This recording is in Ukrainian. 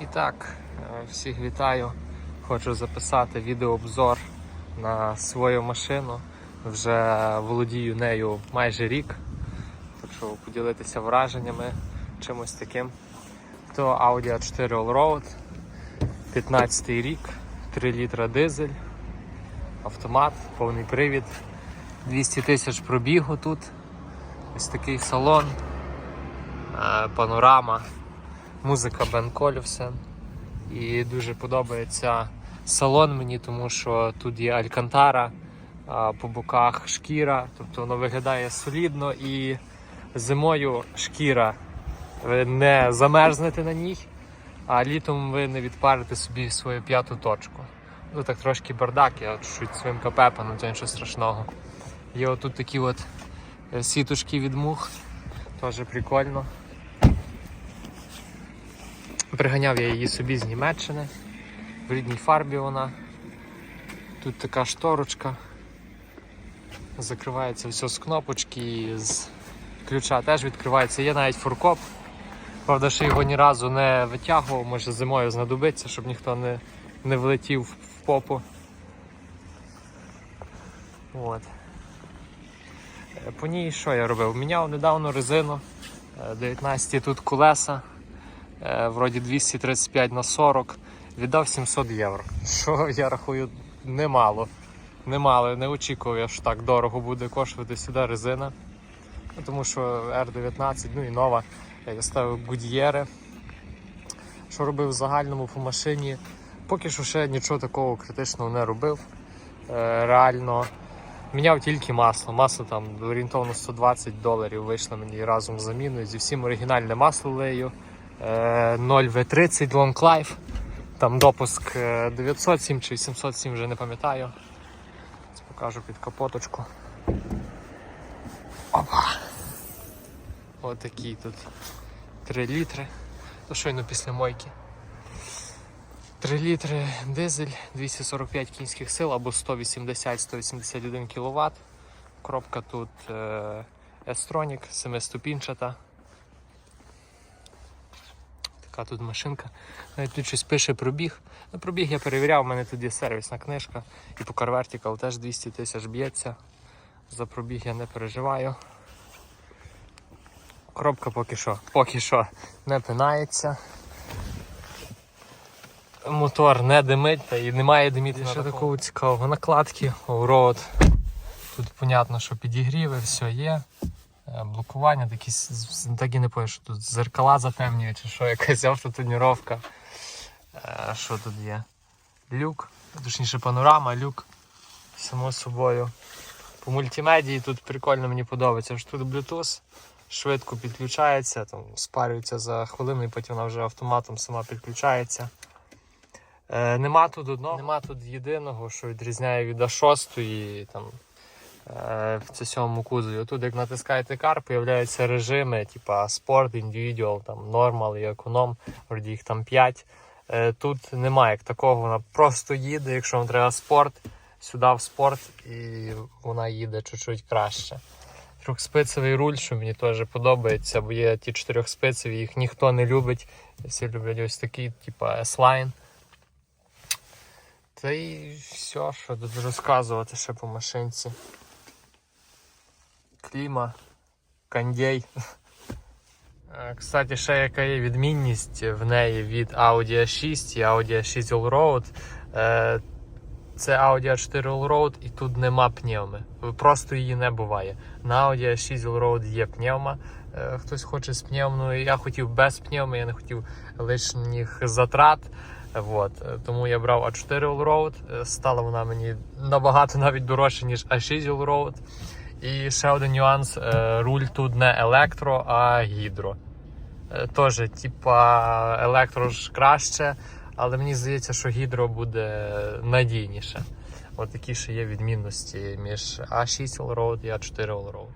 І так, е, всіх вітаю. Хочу записати відеообзор на свою машину. Вже володію нею майже рік. Що поділитися враженнями чимось таким. То Audi a 4 Allroad, 15 рік, 3 літра дизель, автомат, повний привід, 200 тисяч пробігу тут. Ось такий салон, е, панорама, музика Бен Колюсен. І дуже подобається салон мені, тому що тут є алькантара, по боках шкіра, тобто воно виглядає солідно і зимою шкіра. Ви не замерзнете на ній, а літом ви не відпарите собі свою п'яту точку. Ну так трошки бардак, я чуть своїм КП, ну це нічого страшного. Є отут такі от е, сіточки від мух, теж прикольно. Приганяв я її собі з Німеччини. В рідній фарбі вона. Тут така шторочка. Закривається все з кнопочки, і з ключа теж відкривається. Є навіть фуркоп. Правда, що його ні разу не витягував, може зимою знадобиться, щоб ніхто не, не влетів в попу. От. Е, По ній що я робив? Міняв недавно резину. Е, 19 тут колеса. Е, Вроді 235 на 40. Віддав 700 євро. Що я рахую немало. Немало, не очікував, я, що так дорого буде коштувати сюди резина. Ну, Тому що R19, ну і нова. Я ставив Гудьєри. Що робив в загальному по машині? Поки що ще нічого такого критичного не робив. Е, Реально міняв тільки масло. Масло там орієнтовно 120 доларів вийшло мені разом з заміною. Зі всім оригінальне масло лею. Е, 0V30 Long Life. Там допуск е, 907 чи 807, вже не пам'ятаю. Покажу під капоточку. Опа! Ось такий тут 3 літри. То щойно після мойки. 3 літри дизель, 245 кінських сил або 180-181 кВт. Коробка тут е, S-Tronic, 7-ступінчата. Така тут машинка. Навіть тут щось пише пробіг. Ну, пробіг я перевіряв, у мене тут є сервісна книжка. І по Car теж 200 тисяч б'ється. За пробіг я не переживаю. Коробка поки що, поки що не пинається. Мотор не димить та і немає диміти. Ще такого цікавого накладки, Allroad. Тут понятно, що підігріви, все є. Е, Блокування, такі, с- с- так і не пою, що тут зеркала затемнює, чи що, якась автотоніровка. Е, Що тут є? Люк, точніше панорама, люк, само собою. По мультимедії тут прикольно мені подобається, що тут Bluetooth швидко підключається, там спарюється за хвилину і потім вона вже автоматом сама підключається. Е, нема тут одного, нема тут єдиного, що відрізняє від А6 і там в цьому кузові. Тут як натискаєте кар, появляються режими, типа спорт, індивідуал, там нормал і економ, вроді їх там 5. Е, тут немає як такого, вона просто їде, якщо вам треба спорт, сюди в спорт, і вона їде чуть-чуть краще. Трьохспицевий руль, що мені теж подобається, бо є ті чотирьохспицеві, їх ніхто не любить. Всі люблять ось такий, типа S-Line. Та й все, що тут розказувати ще по машинці. Кліма, кондей. Е, Кстати, ще яка є відмінність в неї від Audi A6 і Audi A6 Allroad. Е, Це Audi A4 Allroad і тут нема пневми. Просто її не буває. На Audi A6 Allroad є пневма. Е, Хтось хоче з пневмою. Я хотів без пневми, я не хотів лишніх затрат. Вот. Тому я брав А4 Allroad. Стала вона мені набагато навіть дорожче, ніж А6 Allroad. І ще один нюанс: е, руль тут не електро, а гідро. Тоже, типа, електро ж краще, але мені здається, що гідро буде надійніше. От такі ще є відмінності між А6 Allroad і А4 Allroad.